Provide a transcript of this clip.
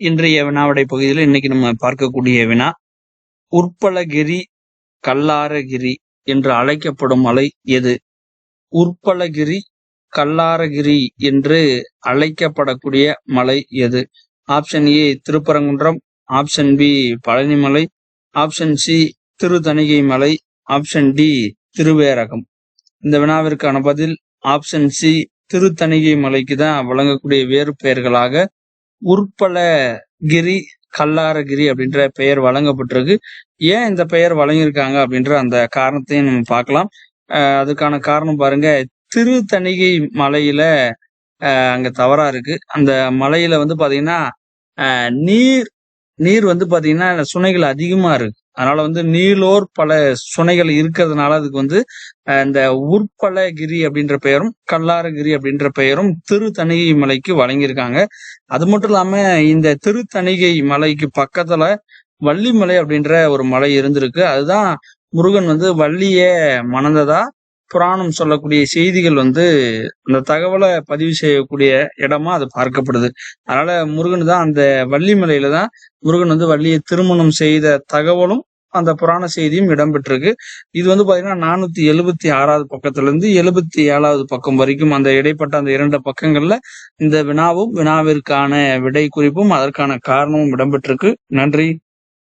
இன்றைய வினாவிடை பகுதியில் இன்னைக்கு நம்ம பார்க்கக்கூடிய வினா உற்பலகிரி கல்லாரகிரி என்று அழைக்கப்படும் மலை எது? உற்பலகிரி கல்லாரகிரி என்று அழைக்கப்படக்கூடிய மலை எது? Option A Thiruparankundram. Option B Palanimalai. Option C Thiruthanigai மலை. Option D Thiruveragam. இந்த வினாவிற்கான பதில் ஆப்ஷன் சி திருத்தணிகை மலைக்கு தான் வழங்கக்கூடிய வேறு பெயர்களாக உற்பலகிரி கல்லாரகிரி அப்படின்ற பெயர் வழங்கப்பட்டிருக்கு. ஏன் இந்த பெயர் வழங்கியிருக்காங்க அப்படின்ற அந்த காரணத்தையும் நம்ம பார்க்கலாம். அதுக்கான காரணம் பாருங்க. திருத்தணிகை மலையில அங்க தவறா இருக்கு. அந்த மலையில வந்து பாத்தீங்கன்னா நீர் நீர் வந்து பாத்தீங்கன்னா சுனைகள் அதிகமா இருக்கு. அதனால வந்து நீலோர் பல சுனைகள் இருக்கிறதுனால அதுக்கு வந்து இந்த உற்பலகிரி அப்படின்ற பெயரும் கல்லாரகிரி அப்படின்ற பெயரும் திருத்தணிகை மலைக்கு வழங்கியிருக்காங்க. அது மட்டும் இல்லாம இந்த திருத்தணிகை மலைக்கு பக்கத்துல வள்ளிமலை அப்படின்ற ஒரு மலை இருந்திருக்கு. அதுதான் முருகன் வந்து வள்ளிய மணந்ததா புராணம் சொல்லக்கூடிய செய்திகள் வந்து அந்த தகவலை பதிவு செய்யக்கூடிய இடமா அது பார்க்கப்படுது. அதனால முருகன் தான் அந்த வள்ளிமலையில தான் முருகன் வந்து வள்ளியை திருமணம் செய்த தகவலும் அந்த புராண செய்தியும் இடம்பெற்றிருக்கு. இது வந்து பாத்தீங்கன்னா நானூத்தி எழுபத்தி ஆறாவது பக்கத்துல இருந்து எழுபத்தி ஏழாவது பக்கம் வரைக்கும் அந்த இடைப்பட்ட அந்த இரண்டு பக்கங்கள்ல இந்த வினாவும் வினாவிற்கான விடை குறிப்பும் அதற்கான காரணமும் இடம்பெற்றிருக்கு. நன்றி.